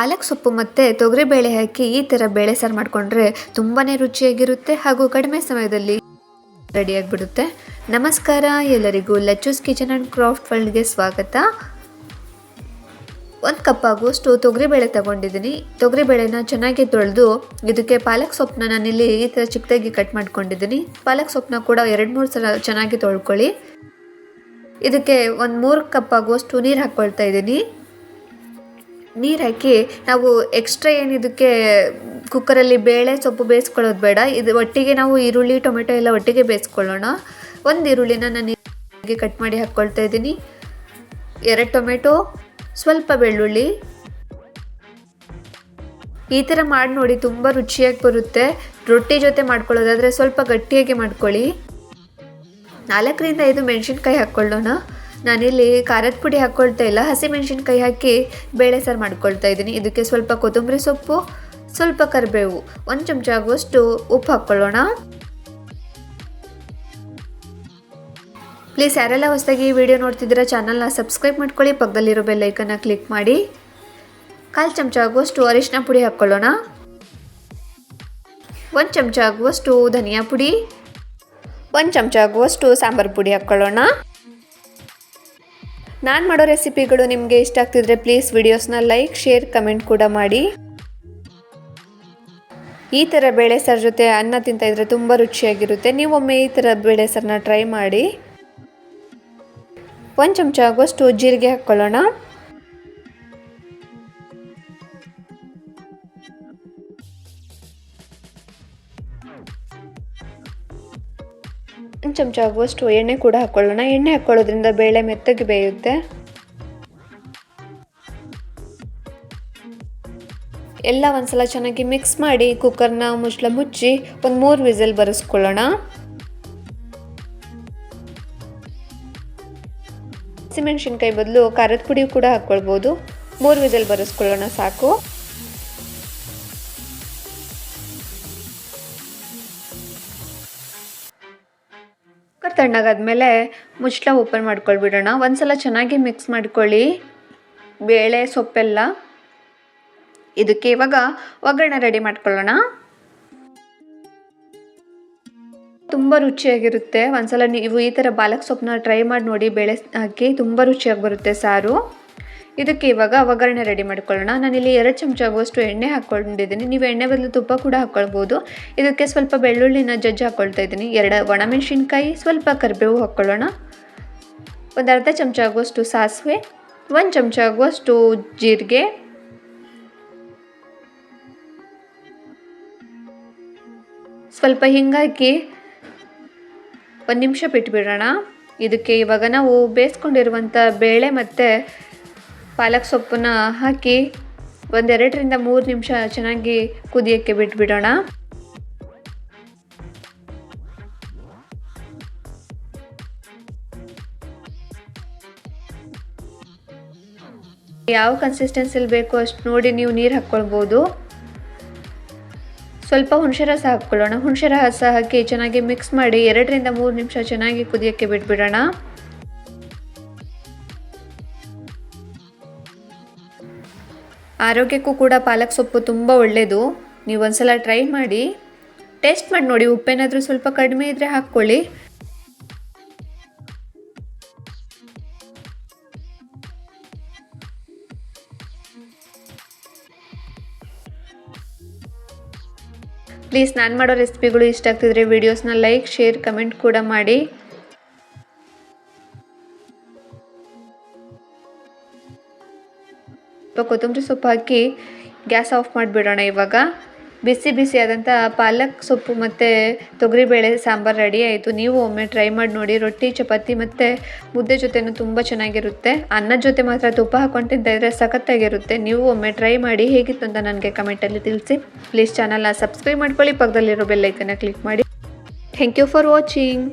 ಪಾಲಕ್ ಸೊಪ್ಪು ಮತ್ತು ತೊಗರಿಬೇಳೆ ಹಾಕಿ ಈ ಥರ ಬೇಳೆ ಸಾರು ಮಾಡಿಕೊಂಡ್ರೆ ತುಂಬಾ ರುಚಿಯಾಗಿರುತ್ತೆ ಹಾಗೂ ಕಡಿಮೆ ಸಮಯದಲ್ಲಿ ರೆಡಿಯಾಗಿಬಿಡುತ್ತೆ ನಮಸ್ಕಾರ, ಎಲ್ಲರಿಗೂ ಲಚ್ಚೂಸ್ ಕಿಚನ್ ಆ್ಯಂಡ್ ಕ್ರಾಫ್ಟ್ ವರ್ಲ್ಡ್ಗೆ ಸ್ವಾಗತ. ಒಂದು ಕಪ್ ಆಗುವಷ್ಟು ತೊಗರಿಬೇಳೆ ತಗೊಂಡಿದ್ದೀನಿ. ತೊಗರಿಬೇಳೆನ ಚೆನ್ನಾಗಿ ತೊಳೆದು ಇದಕ್ಕೆ ಪಾಲಕ್ ಸೊಪ್ಪನ್ನ ನಾನಿಲ್ಲಿ ಈ ಥರ ಚಿಕ್ಕದಾಗಿ ಕಟ್ ಮಾಡ್ಕೊಂಡಿದ್ದೀನಿ. ಪಾಲಕ್ ಸೊಪ್ಪನ್ನ ಕೂಡ ಎರಡು ಮೂರು ಸಲ ಚೆನ್ನಾಗಿ ತೊಳ್ಕೊಳ್ಳಿ. ಇದಕ್ಕೆ ಒಂದು ಮೂರು ಕಪ್ ಆಗುವಷ್ಟು ನೀರು ಹಾಕ್ಕೊಳ್ತಾ ಇದ್ದೀನಿ. ನೀರು ಹಾಕಿ ನಾವು ಎಕ್ಸ್ಟ್ರಾ ಏನಿದಕ್ಕೆ ಕುಕ್ಕರಲ್ಲಿ ಬೇಳೆ ಸೊಪ್ಪು ಬೇಯಿಸ್ಕೊಳ್ಳೋದು ಬೇಡ. ಇದು ಒಟ್ಟಿಗೆ ನಾವು ಈರುಳ್ಳಿ, ಟೊಮೆಟೊ ಎಲ್ಲ ಒಟ್ಟಿಗೆ ಬೇಯಿಸ್ಕೊಳ್ಳೋಣ. ಒಂದು ಈರುಳ್ಳಿನ ನಾನು ಕಟ್ ಮಾಡಿ ಹಾಕ್ಕೊಳ್ತಾ ಇದ್ದೀನಿ. ಎರಡು ಟೊಮೆಟೊ, ಸ್ವಲ್ಪ ಬೆಳ್ಳುಳ್ಳಿ. ಈ ಥರ ಮಾಡಿ ನೋಡಿ ತುಂಬ ರುಚಿಯಾಗಿ ಬರುತ್ತೆ. ರೊಟ್ಟಿ ಜೊತೆ ಮಾಡ್ಕೊಳ್ಳೋದಾದರೆ ಸ್ವಲ್ಪ ಗಟ್ಟಿಯಾಗಿ ಮಾಡ್ಕೊಳ್ಳಿ. ನಾಲ್ಕರಿಂದ ಐದು ಮೆಣಸಿನ್ಕಾಯಿ ಹಾಕ್ಕೊಳ್ಳೋಣ. ನಾನಿಲ್ಲಿ ಖಾರದ ಪುಡಿ ಹಾಕ್ಕೊಳ್ತಾ ಇಲ್ಲ. ಹಸಿ ಮೆಣಸಿನ್ಕಾಯಿ ಹಾಕಿ ಬೇಳೆ ಸಾರು ಮಾಡ್ಕೊಳ್ತಾ ಇದ್ದೀನಿ. ಇದಕ್ಕೆ ಸ್ವಲ್ಪ ಕೊತ್ತಂಬರಿ ಸೊಪ್ಪು, ಸ್ವಲ್ಪ ಕರಿಬೇವು. ಒಂದು ಚಮಚ ಆಗುವಷ್ಟು ಉಪ್ಪು ಹಾಕ್ಕೊಳ್ಳೋಣ ಪ್ಲೀಸ್ ಯಾರೆಲ್ಲ ಹೊಸದಾಗಿ ಈ ವಿಡಿಯೋ ನೋಡ್ತಿದ್ದೀರಾ, ಚಾನಲ್ನ ಸಬ್ಸ್ಕ್ರೈಬ್ ಮಾಡ್ಕೊಳ್ಳಿ. ಪಕ್ಕದಲ್ಲಿರೋ ಬೆಲ್ಲೈಕನ್ನ ಕ್ಲಿಕ್ ಮಾಡಿ. ಕಾಲು ಚಮಚ ಆಗುವಷ್ಟು ಅರಿಶಿನ ಪುಡಿ ಹಾಕ್ಕೊಳ್ಳೋಣ ಒಂದು ಚಮಚ ಆಗುವಷ್ಟು ಧನಿಯಾ ಪುಡಿ. ಒಂದು ಚಮಚ ಆಗುವಷ್ಟು ಸಾಂಬಾರು ಪುಡಿ ಹಾಕ್ಕೊಳ್ಳೋಣ ನಾನು ಮಾಡೋ ರೆಸಿಪಿಗಳು ನಿಮಗೆ ಇಷ್ಟ ಆಗ್ತಿದ್ರೆ ಪ್ಲೀಸ್ ವಿಡಿಯೋಸ್ನ ಲೈಕ್ ಶೇರ್ ಕಮೆಂಟ್ ಕೂಡ ಮಾಡಿ. ಈ ಥರ ಬೇಳೆ ಸಾರು ಜೊತೆ ಅನ್ನ ತಿಂತ ಇದ್ರೆ ತುಂಬ ರುಚಿಯಾಗಿರುತ್ತೆ. ನೀವೊಮ್ಮೆ ಈ ಥರ ಬೇಳೆ ಸಾರನ್ನ ಟ್ರೈ ಮಾಡಿ. ಒಂದು ಚಮಚ ಆಗುವಷ್ಟು ಜೀರಿಗೆ ಹಾಕ್ಕೊಳ್ಳೋಣ ಒಂದು ಚಮಚ ಆಗುವಷ್ಟು ಎಣ್ಣೆ ಕೂಡ ಹಾಕ್ಕೊಳ್ಳೋಣ ಎಣ್ಣೆ ಹಾಕ್ಕೊಳ್ಳೋದ್ರಿಂದ ಬೇಳೆ ಮೆತ್ತಗೆ ಬೇಯುತ್ತೆ. ಎಲ್ಲ ಒಂದ್ಸಲ ಚೆನ್ನಾಗಿ ಮಿಕ್ಸ್ ಮಾಡಿ ಕುಕ್ಕರ್ನ ಮುಚ್ಚಳ ಮುಚ್ಚಿ ಒಂದು ಮೂರು ವಿಸಲ್ ಬರೆಸ್ಕೊಳ್ಳೋಣ. ಹಸಿಮೆಣಸಿನ್ಕಾಯಿ ಬದಲು ಖಾರದ ಪುಡಿ ಕೂಡ ಹಾಕ್ಕೊಳ್ಬೋದು ಮೂರು ವಿಸಲ್ ಬರೆಸ್ಕೊಳ್ಳೋಣ ಸಾಕು. ಕುಕ್ಕರ್ ತಣ್ಣಗಾದ್ಮೇಲೆ ಮುಚ್ಚಳ ಓಪನ್ ಮಾಡ್ಕೊಳ್ಬಿಡೋಣ. ಒಂದ್ಸಲ ಚೆನ್ನಾಗಿ ಮಿಕ್ಸ್ ಮಾಡ್ಕೊಳ್ಳಿ. ಬೇಳೆ, ಸೊಪ್ಪೆಲ್ಲ. ಇದಕ್ಕೆ ಇವಾಗ ಒಗ್ಗರಣೆ ರೆಡಿ ಮಾಡ್ಕೊಳ್ಳೋಣ. ತುಂಬ ರುಚಿಯಾಗಿರುತ್ತೆ. ಒಂದ್ಸಲ ನೀವು ಈ ಥರ ಬಾಲಕ್ ಸೊಪ್ಪನ್ನ ಟ್ರೈ ಮಾಡಿ ನೋಡಿ, ಬೇಳೆ ಹಾಕಿ. ತುಂಬ ರುಚಿಯಾಗಿ ಬರುತ್ತೆ ಸಾರು. ಇದಕ್ಕೆ ಇವಾಗ ಒಗ್ಗರಣೆ ರೆಡಿ ಮಾಡ್ಕೊಳ್ಳೋಣ. ನಾನಿಲ್ಲಿ ಎರಡು ಚಮಚ ಆಗುವಷ್ಟು ಎಣ್ಣೆ ಹಾಕ್ಕೊಂಡಿದ್ದೀನಿ. ನೀವು ಎಣ್ಣೆ ಬದಲು ತುಪ್ಪ ಕೂಡ ಹಾಕ್ಕೊಳ್ಬೋದು. ಇದಕ್ಕೆ ಸ್ವಲ್ಪ ಬೆಳ್ಳುಳ್ಳಿನ ಜಜ್ಜಿ ಹಾಕ್ಕೊಳ್ತಾ ಇದ್ದೀನಿ. ಎರಡು ಒಣಮೆಣಸಿನ್ಕಾಯಿ, ಸ್ವಲ್ಪ ಕರಿಬೇವು ಹಾಕ್ಕೊಳ್ಳೋಣ. ಒಂದು ಅರ್ಧ ಚಮಚ ಆಗುವಷ್ಟು ಸಾಸಿವೆ, ಒಂದು ಚಮಚ ಆಗುವಷ್ಟು ಜೀರಿಗೆ. ಸ್ವಲ್ಪ ಹಿಂಗಾಕಿ ಒಂದು ನಿಮಿಷ ಬಿಟ್ಬಿಡೋಣ. ಇದಕ್ಕೆ ಇವಾಗ ನಾವು ಬೇಯಿಸ್ಕೊಂಡಿರುವಂಥ ಬೇಳೆ ಮತ್ತು ಪಾಲಕ್ ಸೊಪ್ಪನ್ನ ಹಾಕಿ ಒಂದೆರಡರಿಂದ ಮೂರು ನಿಮಿಷ ಚೆನ್ನಾಗಿ ಕುದಿಯೋಕ್ಕೆ ಬಿಟ್ಬಿಡೋಣ. ಯಾವ ಕನ್ಸಿಸ್ಟೆನ್ಸಿಲಿ ಬೇಕು ಅಷ್ಟು ನೋಡಿ ನೀವು ನೀರು ಹಾಕ್ಕೊಳ್ಬೋದು. ಸ್ವಲ್ಪ ಹುಣಸೆ ರಸ ಹಾಕ್ಕೊಳ್ಳೋಣ. ಹುಣಸೆ ರಸ ಹಾಕಿ ಚೆನ್ನಾಗಿ ಮಿಕ್ಸ್ ಮಾಡಿ ಎರಡರಿಂದ ಮೂರು ನಿಮಿಷ ಚೆನ್ನಾಗಿ ಕುದಿಯೋಕ್ಕೆ ಬಿಟ್ಬಿಡೋಣ. ಆರೋಗ್ಯಕ್ಕೂ ಕೂಡ ಪಾಲಕ್ ಸೊಪ್ಪು ತುಂಬ ಒಳ್ಳೆಯದು ನೀವು ಒಂದ್ಸಲ ಟ್ರೈ ಮಾಡಿ. ಟೇಸ್ಟ್ ಮಾಡಿ ನೋಡಿ, ಉಪ್ಪೇನಾದರೂ ಸ್ವಲ್ಪ ಕಡಿಮೆ ಇದ್ದರೆ ಹಾಕ್ಕೊಳ್ಳಿ. ಪ್ಲೀಸ್ ನಾನು ಮಾಡೋ ರೆಸಿಪಿಗಳು ಇಷ್ಟ ಆಗ್ತಿದ್ರೆ ವೀಡಿಯೋಸ್ನ ಲೈಕ್ ಶೇರ್ ಕಮೆಂಟ್ ಕೂಡ ಮಾಡಿ. ಕೊತ್ತಂಬರಿ ಸೊಪ್ಪು ಹಾಕಿ ಗ್ಯಾಸ್ ಆಫ್ ಮಾಡಿಬಿಡೋಣ ಇವಾಗ. ಬಿಸಿ ಬಿಸಿ ಆದಂಥ ಪಾಲಕ್ ಸೊಪ್ಪು ಮತ್ತು ತೊಗರಿಬೇಳೆ ಸಾಂಬಾರು ರೆಡಿ ಆಯಿತು. ನೀವು ಒಮ್ಮೆ ಟ್ರೈ ಮಾಡಿ ನೋಡಿ. ರೊಟ್ಟಿ, ಚಪಾತಿ ಮತ್ತು ಮುದ್ದೆ ಜೊತೆನೂ ತುಂಬ ಚೆನ್ನಾಗಿರುತ್ತೆ. ಅನ್ನದ ಜೊತೆ ಮಾತ್ರ ತುಪ್ಪ ಹಾಕೊಂಡು ತಿಂತಾಯಿದ್ರೆ ಸಖತ್ತಾಗಿರುತ್ತೆ. ನೀವು ಒಮ್ಮೆ ಟ್ರೈ ಮಾಡಿ ಹೇಗಿತ್ತು ಅಂತ ನನಗೆ ಕಮೆಂಟಲ್ಲಿ ತಿಳಿಸಿ. ಪ್ಲೀಸ್ ಚಾನಲ್ನ ಸಬ್ಸ್ಕ್ರೈಬ್ ಮಾಡ್ಕೊಳ್ಳಿ. ಪಕ್ಕದಲ್ಲಿರೋ ಬೆಲ್ಲೈಕನ್ನ ಕ್ಲಿಕ್ ಮಾಡಿ. Thank you for watching